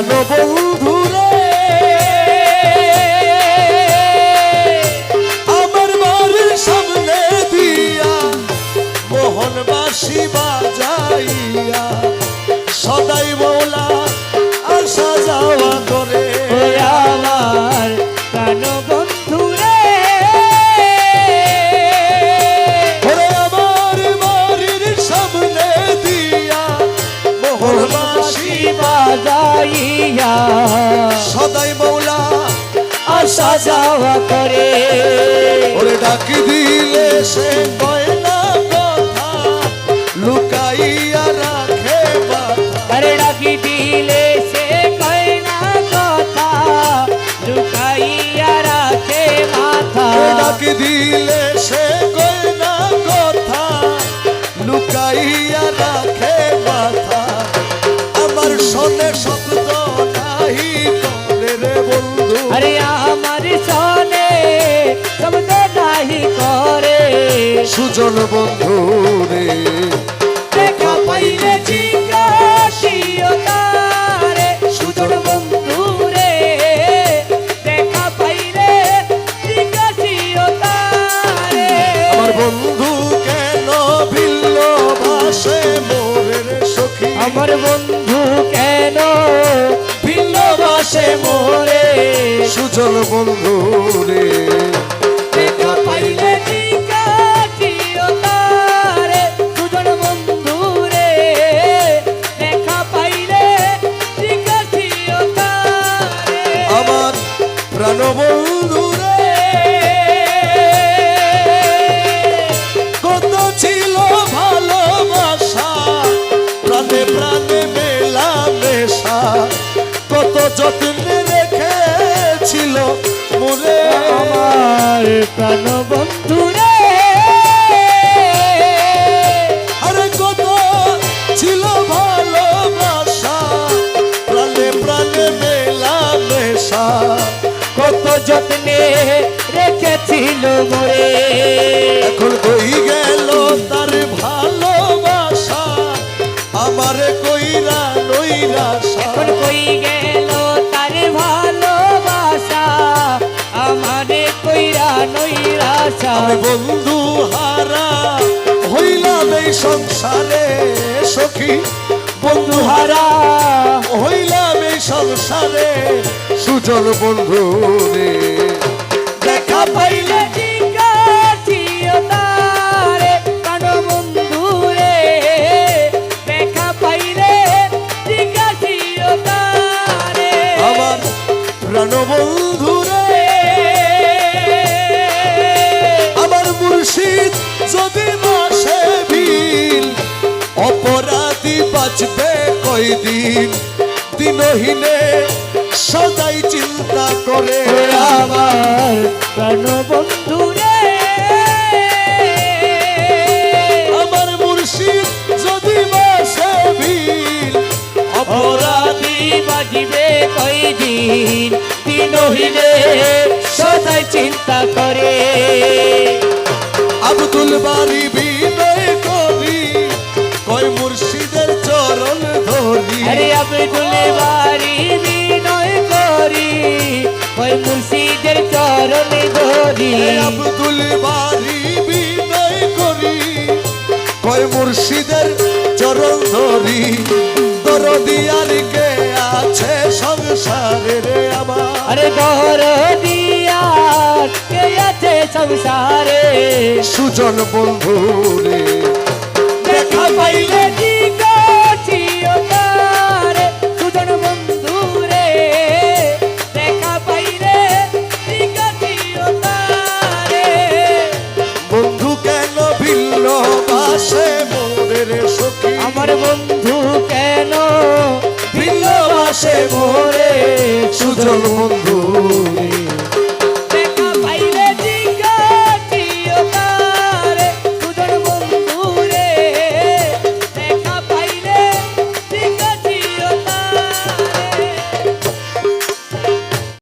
প্রাণ বন্ধু আসা যাওয়া করে। ওরে ডাকি দিলে সে গয়না কথা লুকাইয়া রাখে আরে ডাকি দিলে সে কয় না কথা লুকাইয়া রাখে মাথা। দিলে সুজন বন্ধু রে। দেখা পাইলে জিজ্ঞাসিও তারে সুজন বন্ধু রে। দেখা পাইলে জিজ্ঞাসিও তারে আমার বন্ধু কেন ভিল্ল ভাসে মোরে সখী? আমার বন্ধু কেন ভিন্ন বাসে মোরে? সুজন বন্ধু রে। যত্নে রেখেছিল মোরে আমার প্রাণ বন্ধু রে। আরে কত ছিল ভালোবাসা প্রাণে প্রাণে মেলা মেশা কত যত্নে রেখেছিল মোরে নইরাসা আমি বন্ধু হারা হইলাম এই সংসারে সখী। বন্ধু হারা হইলাম এই সংসারে সুজন বন্ধু রে। দেখা পাইলে জিজ্ঞাসিও যদি মাসে বিল, অপরাধী বাঁচবে কয়দিন? দিনহীনে সদাই চিন্তা করে আমার প্রাণ বন্ধু রে আমার মুর্শিদ যদি মাসে বিল, অপরাধী বাজিবে কয়দিন? দিনহীনে সদাই চিন্তা করে আব্দুল বাড়ি বিনয় করি কয় মুর্শিদের চরণ ধরি। আরে আব্দুল বাড়ি বিনয় করি ওই মুর্শিদের চরণে ধরি। আব্দুল বাড়ি বিনয় করি কয় মুর্শিদের চরণ ধরি। দরদিয়ার কে আছে সংসারে রে আমার। আরে আছে সংসারে। সুজন বন্ধু রে। দেখা পাইলে জিজ্ঞাসিও তারে সুজন বন্ধু রে দেখা পাইলে জিজ্ঞাসিও তারে বন্ধু কেন ভিন্ন বাসে মোরে রে সখী? আমার বন্ধু কেন ভিন্ন বাসে মোরে? সুজন বন্ধু